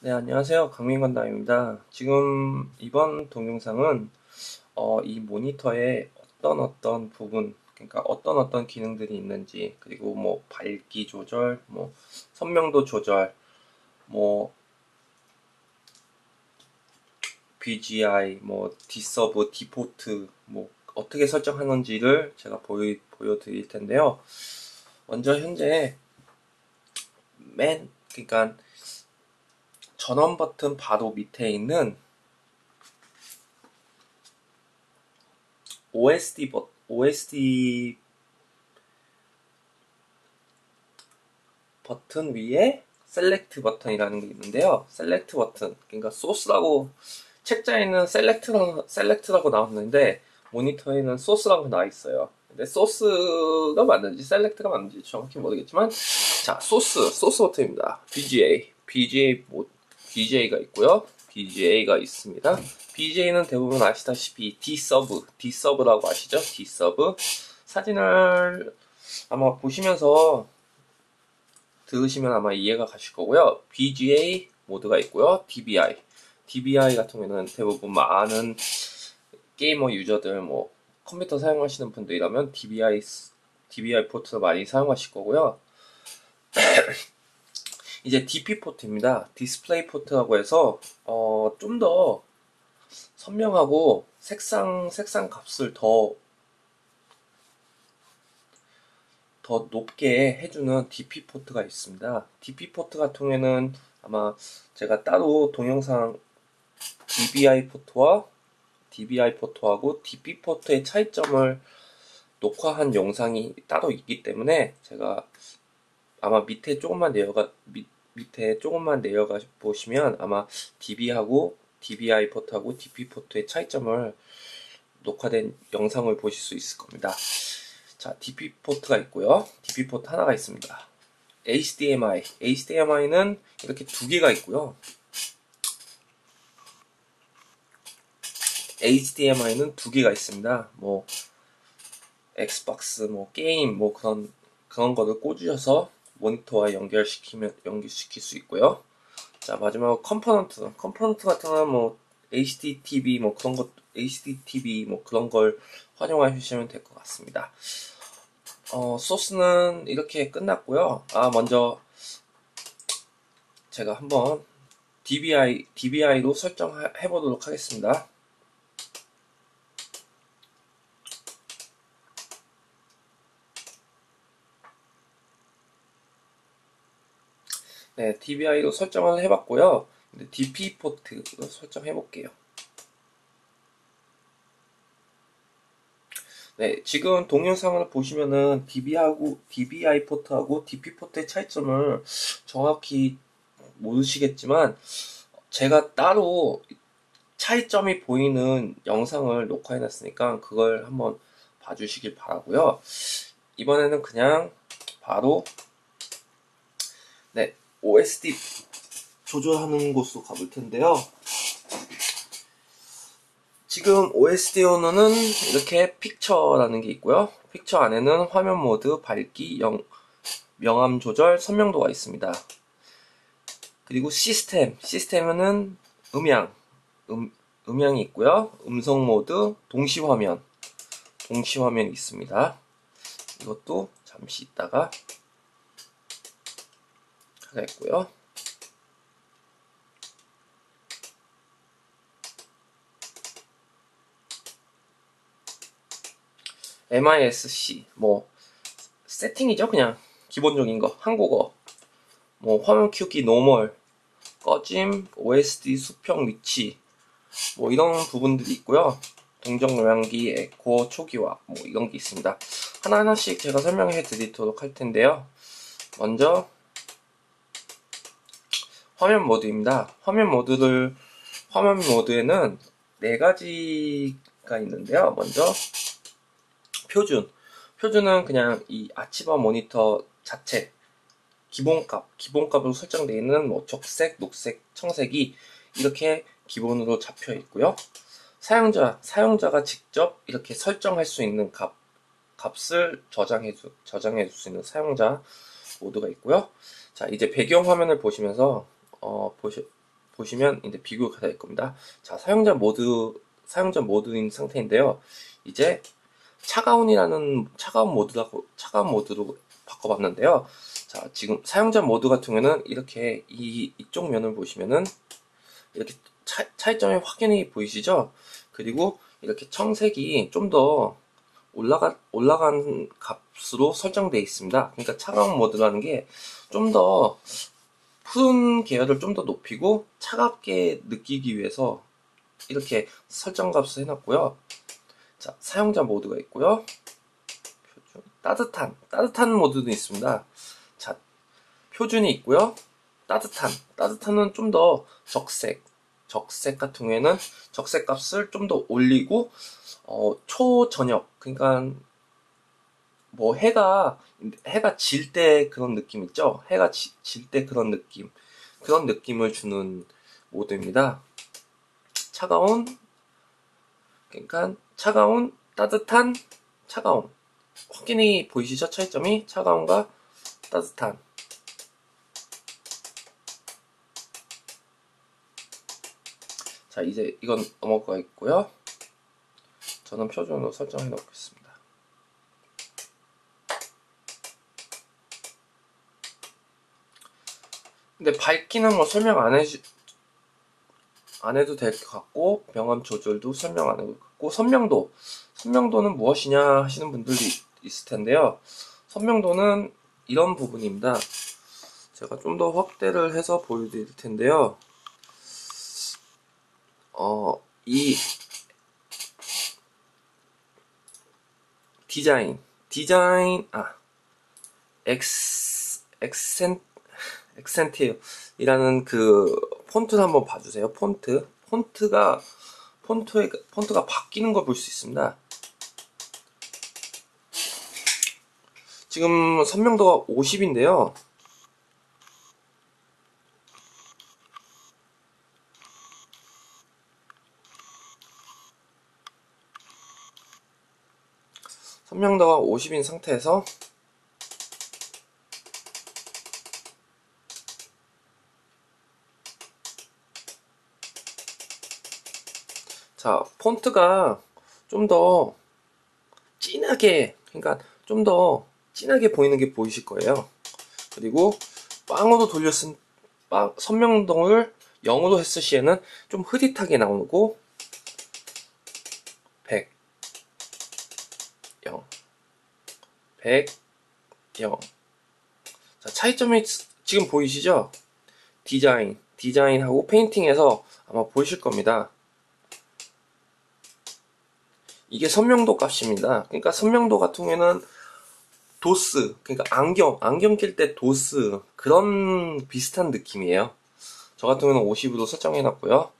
네, 안녕하세요. 강민건담입니다. 지금 이번 동영상은 어, 이 모니터에 어떤 어떤 부분, 그러니까 어떤 어떤 기능들이 있는지, 그리고 뭐 밝기 조절, 뭐 선명도 조절, 뭐 BGI, 뭐 디서브, 디포트, 뭐 어떻게 설정하는지를 제가 보여, 보여드릴 텐데요. 먼저 현재 맨, 그러니까 전원 버튼 바로 밑에 있는 OSD 버 OSD 버튼 위에 셀렉트 버튼이라는 게 있는데요. 셀렉트 버튼, 그러니까 소스라고 책자에는 셀렉트라, 셀렉트라고 나왔는데 모니터에는 소스라고 나와 있어요. 근데 소스가 맞는지 셀렉트가 맞는지 정확히 모르겠지만 자 소스 소스 버튼입니다. BGA BGA 뭐 BGA가 있고요. BGA가 있습니다. BGA는 대부분 아시다시피 Dsub, Dsub라고 아시죠? Dsub. 사진을 아마 보시면서 들으시면 아마 이해가 가실 거고요. BGA 모드가 있고요. DBI. DBI 같은 경우에는 대부분 많은 게이머 유저들 뭐 컴퓨터 사용하시는 분들이라면 DBI DBI 포트를 많이 사용하실 거고요. 이제 DP 포트입니다. 디스플레이 포트라고 해서 어, 좀 더 선명하고 색상 색상 값을 더 더 높게 해주는 DP 포트가 있습니다. DP 포트 같은 경우에는 아마 제가 따로 동영상 DBI 포트와 DBI 포트하고 DP 포트의 차이점을 녹화한 영상이 따로 있기 때문에 제가 아마 밑에 조금만 내려가 밑, 밑에 조금만 내려가 보시면 아마 DB하고 DBI 포트하고 DP 포트의 차이점을 녹화된 영상을 보실 수 있을 겁니다. 자, DP 포트가 있고요. DP 포트 하나가 있습니다. HDMI. HDMI는 이렇게 두 개가 있고요. HDMI는 두 개가 있습니다. 뭐 엑스박스, 뭐 게임, 뭐 그런 그런 거를 꽂으셔서 모니터와 연결시키면 연결시킬 수 있고요. 자 마지막으로 컴포넌트. 컴포넌트 같은 경우는 뭐 HDTV 뭐 그런 것 HDTV 뭐 그런 걸 활용하시면 될 것 같습니다. 어, 소스는 이렇게 끝났고요. 아 먼저 제가 한번 DBI DBI로 설정해 보도록 하겠습니다. 네, DBI로 설정을 해봤고요. DP 포트로 설정해 볼게요. 네, 지금 동영상을 보시면은 DB하고 DBI 포트하고 DP 포트의 차이점을 정확히 모르시겠지만 제가 따로 차이점이 보이는 영상을 녹화해 놨으니까 그걸 한번 봐주시길 바라고요. 이번에는 그냥 바로 네, OSD 조절하는 곳으로 가볼 텐데요. 지금 OSD 언어는 이렇게 픽처라는 게 있고요. 픽처 안에는 화면 모드, 밝기, 영, 명암 조절, 선명도가 있습니다. 그리고 시스템, 시스템에는 음향, 음, 음향이 있고요. 음성 모드, 동시 화면, 동시 화면이 있습니다. 이것도 잠시 있다가 하겠고요. MISC 뭐 세팅이죠 그냥. 기본적인 거 한국어. 뭐 화면 키우기 노멀 꺼짐 OSD 수평 위치. 뭐 이런 부분들이 있고요. 동정 요량기 에코 초기화. 뭐 이런 게 있습니다. 하나하나씩 제가 설명해 드리도록 할 텐데요. 먼저 화면 모드입니다. 화면 모드를 화면 모드에는 네 가지가 있는데요. 먼저 표준. 표준은 그냥 이 아치바 모니터 자체 기본값, 기본값으로 설정되어 있는 뭐 적색, 녹색, 청색이 이렇게 기본으로 잡혀 있고요. 사용자, 사용자가 직접 이렇게 설정할 수 있는 값, 값을 저장해 주, 저장해 줄 수 있는 사용자 모드가 있고요. 자, 이제 배경 화면을 보시면서 어, 보시, 보시면 이제 비교가 될 겁니다. 자, 사용자 모드, 사용자 모드인 상태인데요. 이제 차가운이라는 차가운 모드라고, 차가운 모드로 바꿔봤는데요. 자, 지금 사용자 모드 같은 경우는 이렇게 이, 이쪽 면을 보시면은 이렇게 차, 차이점이 확연히 보이시죠? 그리고 이렇게 청색이 좀 더 올라가, 올라간 값으로 설정되어 있습니다. 그러니까 차가운 모드라는 게 좀 더 푸른 계열을 좀 더 높이고 차갑게 느끼기 위해서 이렇게 설정 값을 해놨고요. 자, 사용자 모드가 있고요. 따뜻한, 따뜻한 모드도 있습니다. 자, 표준이 있고요. 따뜻한, 따뜻한은 좀 더 적색, 적색 같은 경우에는 적색 값을 좀 더 올리고 어, 초저녁 그러니까 뭐 해가 해가 질 때 그런 느낌 있죠? 해가 질 때 그런 느낌 그런 느낌을 주는 모드입니다. 차가운 그러니까 차가운 따뜻한 차가운 확연히 보이시죠? 차이점이 차가운과 따뜻한 자 이제 이건 넘어가 있고요 저는 표준으로 설정해 놓겠습니다 근데 밝기는 뭐 설명 안 해주 안 해도 될 것 같고 명암 조절도 설명 안 해도 될 것 같고 선명도 선명도는 무엇이냐 하시는 분들이 있을 텐데요. 선명도는 이런 부분입니다. 제가 좀 더 확대를 해서 보여드릴 텐데요. 어, 이 디자인, 디자인, 아, 엑스, 엑센, 엑센티이라는 그 폰트를 한번 봐주세요. 폰트. 폰트가, 폰트에, 폰트가 바뀌는 걸 볼 수 있습니다. 지금 선명도가 50인데요. 선명도가 50인 상태에서 자 폰트가 좀 더 진하게 그러니까 좀 더 진하게 보이는 게 보이실 거예요 그리고 빵으로 쓴 빵, 선명도를 0으로 했을 시에는 좀 흐릿하게 나오고 100 0 100 0 자, 차이점이 지금 보이시죠? 디자인, 디자인하고 페인팅에서 아마 보이실 겁니다. 이게 선명도 값입니다. 그러니까 선명도 같은 경우에는 도스, 그러니까 안경, 안경 낄 때 도스 그런 비슷한 느낌이에요. 저 같은 경우는 50으로 설정해 놨고요.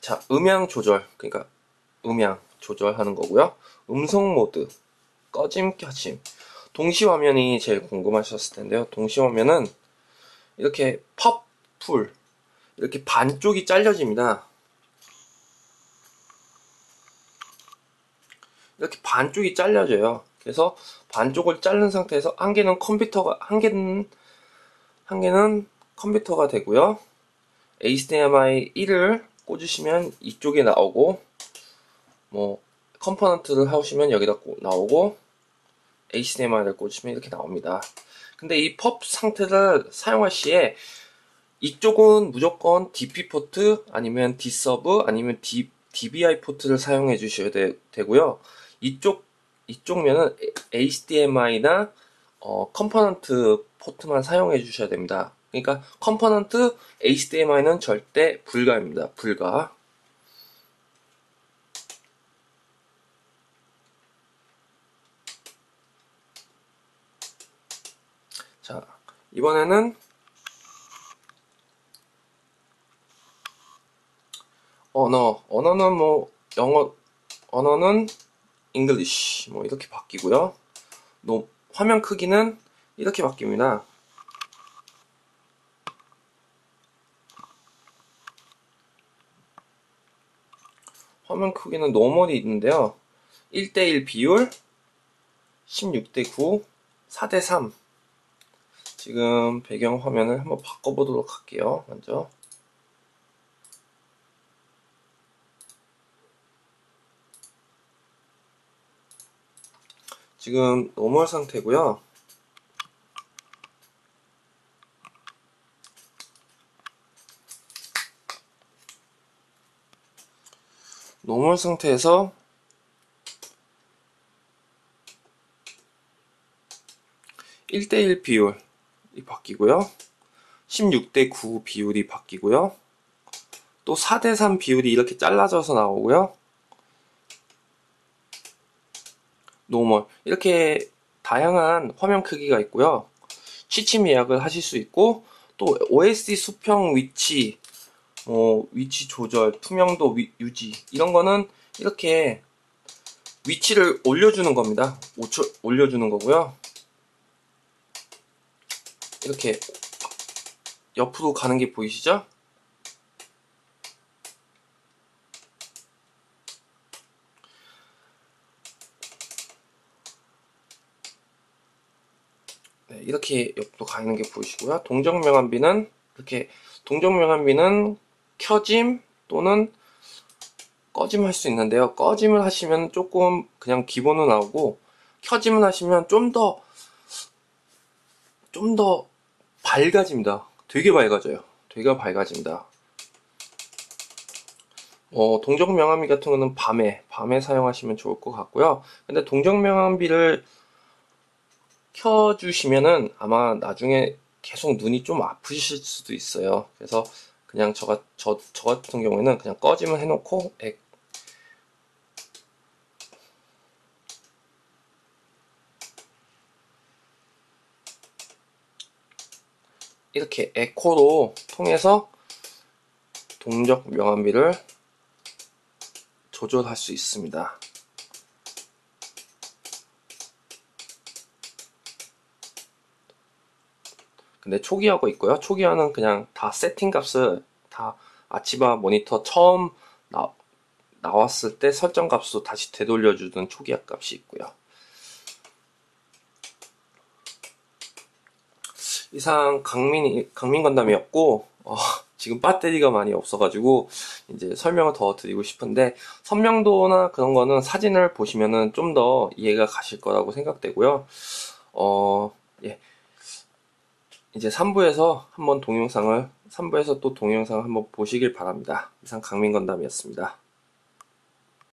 자, 음향 조절, 그러니까 음향 조절하는 거고요. 음성 모드, 꺼짐, 켜짐. 동시 화면이 제일 궁금하셨을 텐데요. 동시 화면은 이렇게 팝, 풀, 이렇게 반쪽이 잘려집니다. 이렇게 반쪽이 잘려져요. 그래서 반쪽을 자른 상태에서 한 개는 컴퓨터가, 한 개는, 한 개는 컴퓨터가 되고요. HDMI 1을 꽂으시면 이쪽에 나오고 뭐 컴포넌트를 하시면 여기다 나오고 HDMI를 꽂으시면 이렇게 나옵니다. 근데 이 펍 상태를 사용할 시에 이쪽은 무조건 DP 포트 아니면 D서브 아니면 D, DBI 포트를 사용해 주셔야 되, 고요 이쪽 이쪽 면은 HDMI나 어, 컴포넌트 포트만 사용해 주셔야 됩니다. 그러니까 컴포넌트 HDMI는 절대 불가입니다. 불가. 자, 이번에는 언어, 언어는 뭐 영어 언어는 English 뭐 이렇게 바뀌고요. 노, 화면 크기는 이렇게 바뀝니다. 화면 크기는 노멀이 있는데요. 1대1 비율 16대9 4대3 지금 배경 화면을 한번 바꿔보도록 할게요. 먼저 지금 노멀 상태고요. 노멀 상태에서 1대1 비율 이 바뀌고요. 16대 9 비율이 바뀌고요. 또 4대 3 비율이 이렇게 잘라져서 나오고요. 노멀 이렇게 다양한 화면 크기가 있고요. 취침 예약을 하실 수 있고 또 OSD 수평 위치 어, 위치 조절, 투명도 위, 유지 이런 거는 이렇게 위치를 올려주는 겁니다. 올려주는 거고요. 이렇게 옆으로 가는 게 보이시죠? 네, 이렇게 옆으로 가는 게 보이시고요. 동정명암비는 이렇게 동정명암비는 켜짐 또는 꺼짐 할 수 있는데요. 꺼짐을 하시면 조금 그냥 기본으로 나오고 켜짐을 하시면 좀 더 좀더 밝아집니다. 되게 밝아져요. 되게 밝아집니다. 어, 동정명암비 같은 거는 밤에 밤에 사용하시면 좋을 것 같고요. 근데 동정명암비를 켜주시면은 아마 나중에 계속 눈이 좀 아프실 수도 있어요. 그래서 그냥 저, 저, 저 같은 경우에는 그냥 꺼짐을 해놓고 액, 이렇게 에코로 통해서 동적 명암비를 조절할 수 있습니다. 근데 초기화가 있고요. 초기화는 그냥 다 세팅 값을 다 아치바 모니터 처음 나, 나왔을 때 설정 값으로 다시 되돌려주는 초기화 값이 있고요. 이상 강민 강민 건담이었고 어, 지금 배터리가 많이 없어가지고 이제 설명을 더 드리고 싶은데 선명도나 그런 거는 사진을 보시면은 좀 더 이해가 가실 거라고 생각되고요. 어, 예. 이제 3부에서 한번 동영상을 3부에서 또 동영상을 한번 보시길 바랍니다. 이상 강민 건담이었습니다.